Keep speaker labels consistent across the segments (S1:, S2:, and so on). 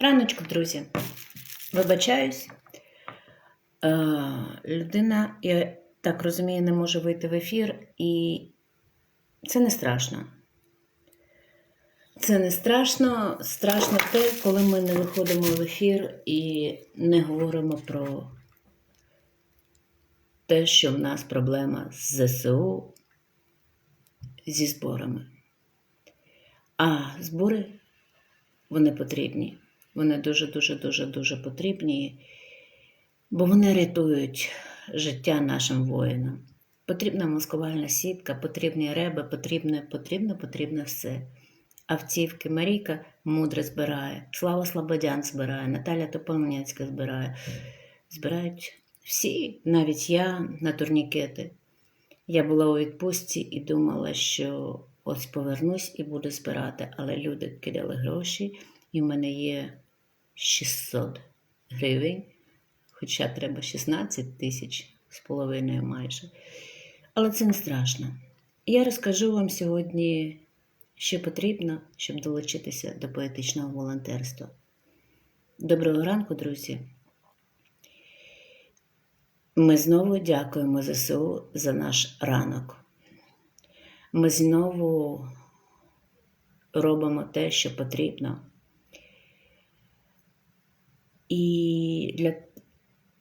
S1: Раночку, друзі. Вибачаюсь. Е, людина, я так розумію, не може вийти в ефір, і це не страшно. Це не страшно. Страшно те, коли ми не виходимо в ефір і не говоримо про те, що в нас проблема з ЗСУ зі зборами. А збори вони потрібні. Вони дуже-дуже-дуже-дуже потрібні, бо вони рятують життя нашим воїнам. Потрібна маскувальна сітка, потрібні реби, потрібне, потрібно, потрібно все. Автівки Марійка мудре збирає, Слава Слободян збирає, Наталя Топомняцька збирає. Збирають всі, навіть я на турнікети. Я була у відпустці і думала, що ось повернусь і буду збирати, але люди кидали гроші, і в мене є 600 гривень, хоча треба 16 тисяч з половиною майже. Але це не страшно. Я розкажу вам сьогодні, що потрібно, щоб долучитися до поетичного волонтерства. Доброго ранку, друзі! Ми знову дякуємо ЗСУ за наш ранок. Ми знову робимо те, що потрібно. І для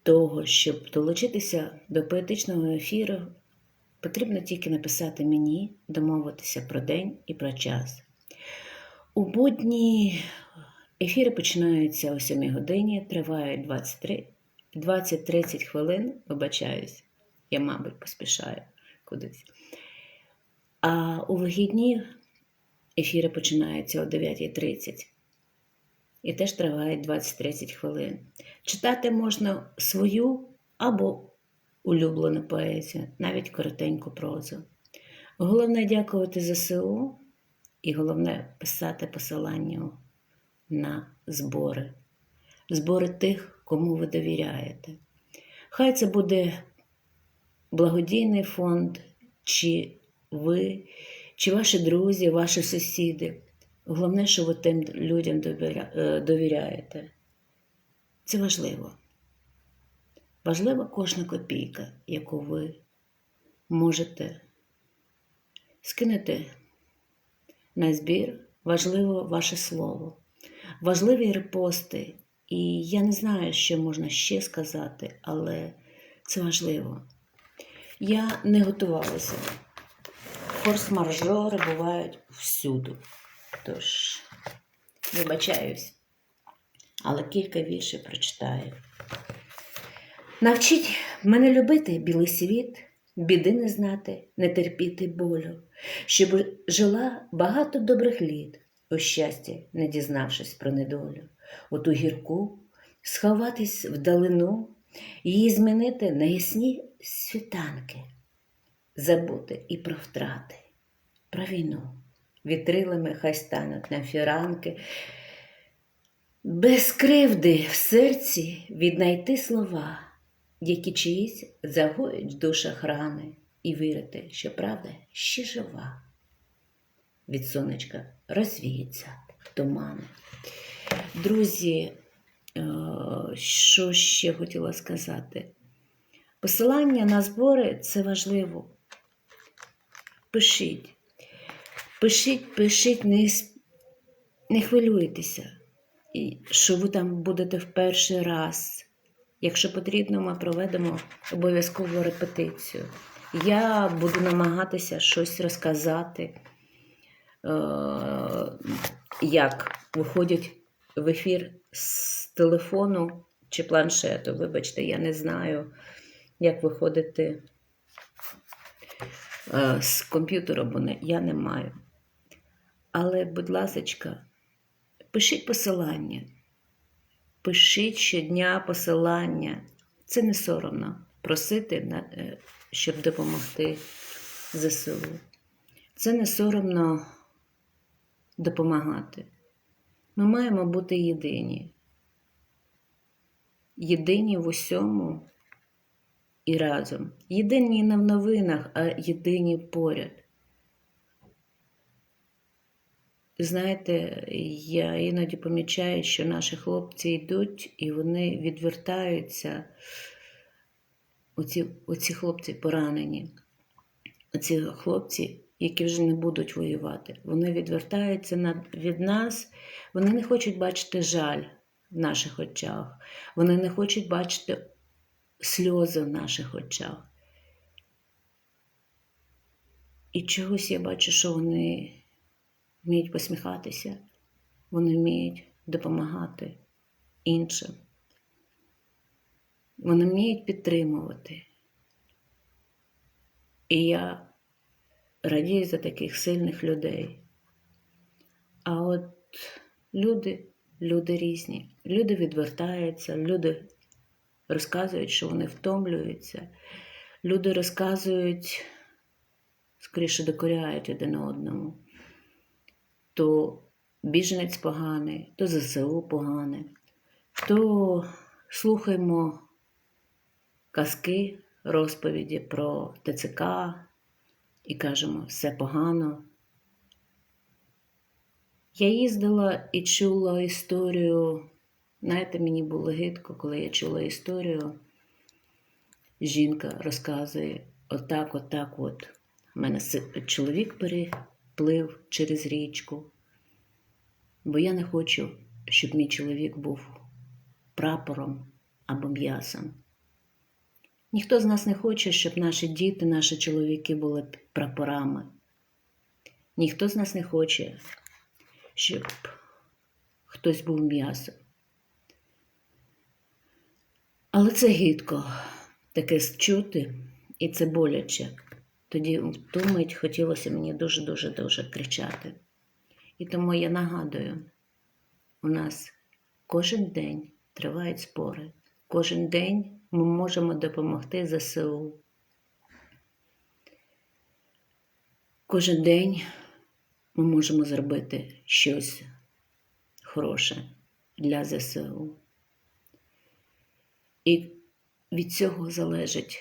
S1: того, щоб долучитися до поетичного ефіру, потрібно тільки написати мені, домовитися про день і про час. У будні ефіри починаються о 7 годині, тривають 20-30 хвилин, вибачаюсь, я, мабуть, поспішаю кудись. А у вихідні ефіри починаються о 9.30 і теж тривають 20-30 хвилин. Читати можна свою або улюблену поезію, навіть коротеньку прозу. Головне дякувати ЗСУ і головне писати посилання на збори, збори тих, кому ви довіряєте. Хай це буде благодійний фонд, чи ви, чи ваші друзі, ваші сусіди. Головне, що ви тим людям довіряєте. Це важливо. Важлива кожна копійка, яку ви можете скинути на збір. Важливо ваше слово, важливі репости. І я не знаю, що можна ще сказати, але це важливо. Я не готувалася. Форс-маржори бувають всюди. Тож, вибачаюсь, але кілька віршів прочитаю. Навчіть мене любити білий світ, біди не знати, не терпіти болю, щоб жила багато добрих літ, у щасті, не дізнавшись про недолю, у ту гірку сховатись вдалину, її змінити на ясні світанки, забути і про втрати, про війну вітрилами хай стануть на фіранки. Без кривди в серці віднайти слова, які чиїсь загоють в душах рани, і вірити, що правда ще жива. Від сонечка розвіється тумани. Друзі, е, що ще хотіла сказати? Посилання на збори це важливо. Пишіть. Пишіть, пишіть, не не хвилюйтеся, що ви там будете в перший раз. Якщо потрібно, ми проведемо обов'язкову репетицію. Я буду намагатися щось розказати, е, як виходять в ефір з телефону чи планшету. Вибачте, я не знаю, як виходити е, з комп'ютера, бо я не маю. Але, будь ласка, пишіть посилання, пишіть щодня посилання. Це не соромно просити, е, щоб допомогти ЗСУ. Це не соромно допомагати. Ми маємо бути єдині. Єдині в усьому і разом. Єдині не в новинах, а єдині поряд. Знаєте, я іноді помічаю, що наші хлопці йдуть і вони відвертаються. Оці, оці хлопці поранені, оці хлопці, які вже не будуть воювати, вони відвертаються від нас, вони не хочуть бачити жаль в наших очах, вони не хочуть бачити сльози в наших очах. І чогось я бачу, що вони вміють посміхатися, вони вміють допомагати іншим. Вони вміють підтримувати. І я радію за таких сильних людей. А от люди, люди різні, люди відвертаються, люди розказують, що вони втомлюються, люди розказують, скоріше докоряють один одному. То біженець поганий, то ЗСУ погане, то слухаємо казки, розповіді про ТЦК і кажемо, все погано. Я їздила і чула історію. Знаєте, мені було гидко, коли я чула історію. Жінка розказує, отак, отак, от. У мене чоловік переплив через річку, бо я не хочу, щоб мій чоловік був прапором або м'ясом. Ніхто з нас не хоче, щоб наші діти, наші чоловіки були прапорами. Ніхто з нас не хоче, щоб хтось був м'ясом. Але це гидко таке чути, і це боляче. Тоді в ту мить хотілося мені дуже-дуже дуже кричати. І тому я нагадую, у нас кожен день тривають спори. Кожен день ми можемо допомогти ЗСУ. Кожен день ми можемо зробити щось хороше для ЗСУ. І від цього залежить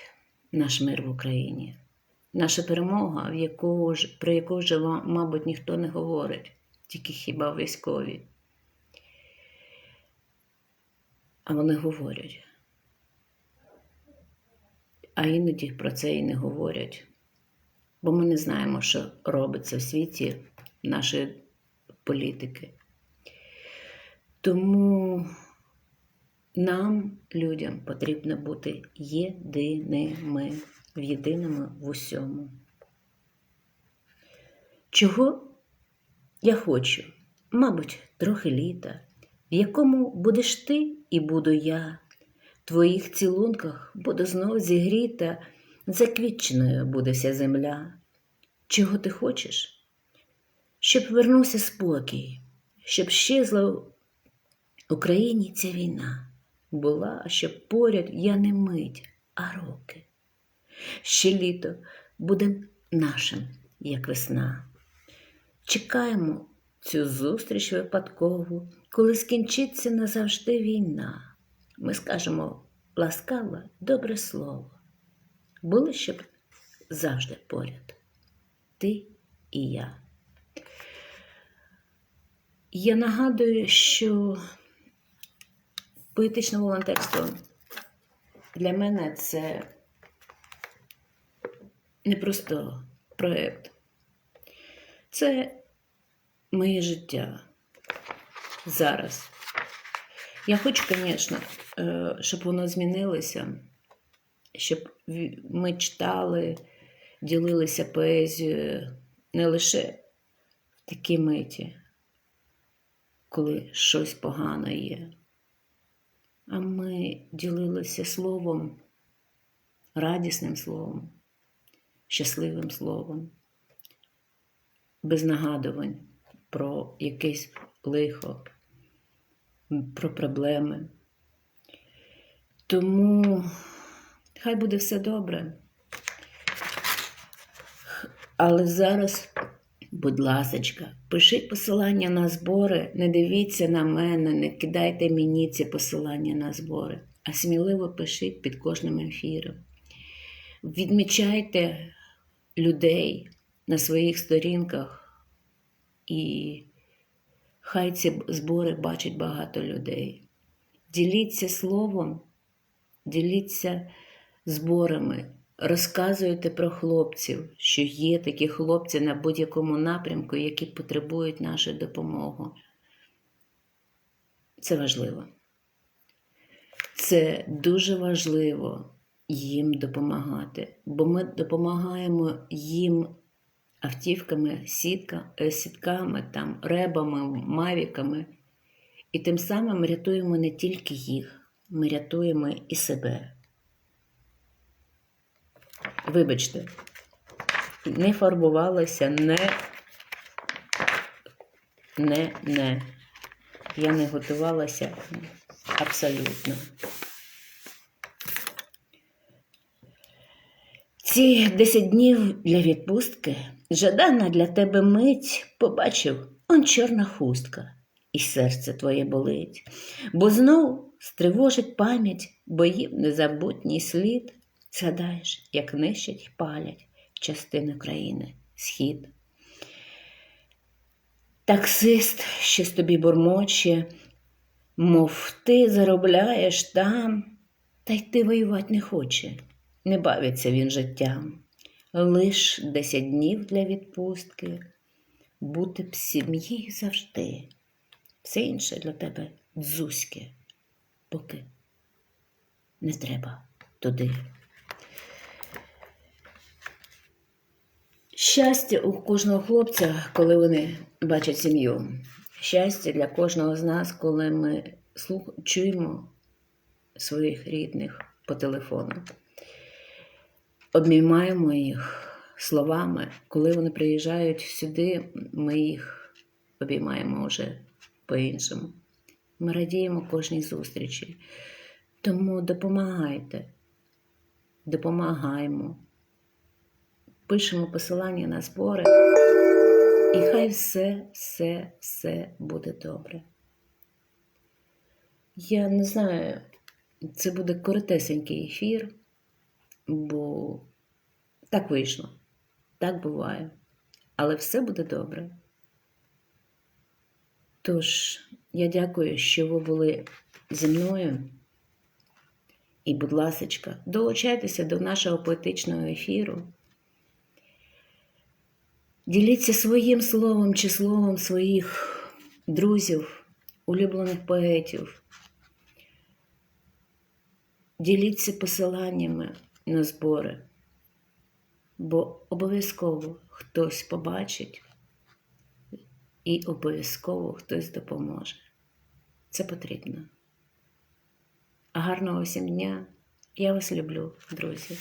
S1: наш мир в Україні. Наша перемога, в яку про яку вже, мабуть, ніхто не говорить, тільки хіба військові. А вони говорять. А іноді про це і не говорять. Бо ми не знаємо, що робиться в світі нашої політики. Тому нам, людям, потрібно бути єдиними, в єдиному в усьому. Чого я хочу? Мабуть, трохи літа, в якому будеш ти і буду я. В твоїх цілунках буду знов зігріта, заквітченою буде вся земля. Чого ти хочеш? Щоб вернувся спокій, щоб щезла в Україні ця війна була, щоб поряд я не мить, а роки. Ще літо буде нашим, як весна. Чекаємо цю зустріч випадкову, коли скінчиться назавжди війна. Ми скажемо ласкаве, добре слово. Були щоб завжди поряд. Ти і я. Я нагадую, що поетичне волонтерство для мене це не просто проєкт. Це моє життя зараз. Я хочу, звісно, е, щоб воно змінилося, щоб ми читали, ділилися поезією не лише в такі миті, коли щось погане є, а ми ділилися словом, радісним словом, щасливим словом, без нагадувань про якесь лихо, про проблеми. Тому хай буде все добре. Але зараз, будь ласочка, пишіть посилання на збори, не дивіться на мене, не кидайте мені ці посилання на збори, а сміливо пишіть під кожним ефіром. Відмічайте людей на своїх сторінках і Хай ці збори бачать багато людей. Діліться словом, діліться зборами, розказуйте про хлопців, що є такі хлопці на будь-якому напрямку, які потребують нашої допомоги. Це важливо. Це дуже важливо їм допомагати, бо ми допомагаємо їм автівками, сітка, е, сітками, там, ребами, мавіками. І тим самим рятуємо не тільки їх, ми рятуємо і себе. Вибачте, не фарбувалася, не, не, не. Я не готувалася абсолютно. Ці 10 днів для відпустки жадана для тебе мить побачив он чорна хустка, і серце твоє болить, бо знов стривожить пам'ять боїв незабутній слід. Згадаєш, як нищать й палять частини країни, схід. Таксист щось тобі бурмоче, мов ти заробляєш там, та й ти воювати не хоче, не бавиться він життям. Лиш десять днів для відпустки, бути б сім'єю завжди. Все інше для тебе дзузьке, поки не треба туди. Щастя у кожного хлопця, коли вони бачать сім'ю. Щастя для кожного з нас, коли ми чуємо своїх рідних по телефону. Обіймаємо їх словами. Коли вони приїжджають сюди, ми їх обіймаємо вже по-іншому. Ми радіємо кожній зустрічі. Тому допомагайте, допомагаємо пишемо посилання на збори, і хай все, все, все буде добре. Я не знаю, це буде коротесенький ефір, бо так вийшло, так буває, але все буде добре. Тож, я дякую, що ви були зі мною. І, будь ласка, долучайтеся до нашого поетичного ефіру. Діліться своїм словом чи словом своїх друзів, улюблених поетів. Діліться посиланнями на збори, бо обов'язково хтось побачить і обов'язково хтось допоможе. Це потрібно. Гарного всім дня! Я вас люблю, друзі!